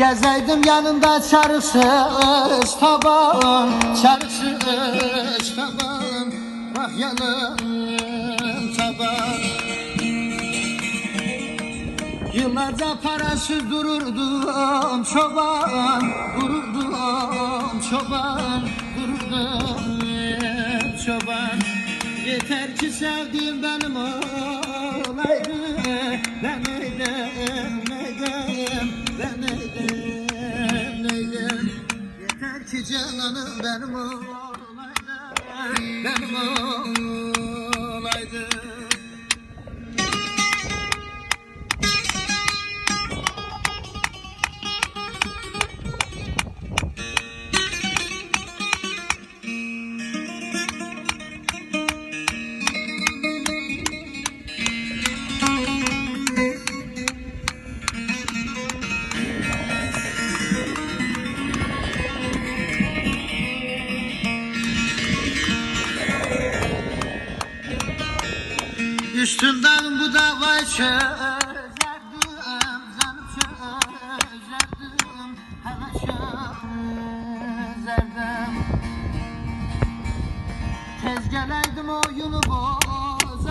Gezeydim yanında çarışız taban Çarışız taban Vah yanım taban. Yıllarca parasız dururdum çoban Dururdum çoban Dururdum çoban. Yeter ki sevdiğim benim olaydı Ben neydim ki cananım benim olaydı Üstümden bu davayı çözerdim Canım çözerdim Hemen çözerdim. Tez geleydim oyunu boz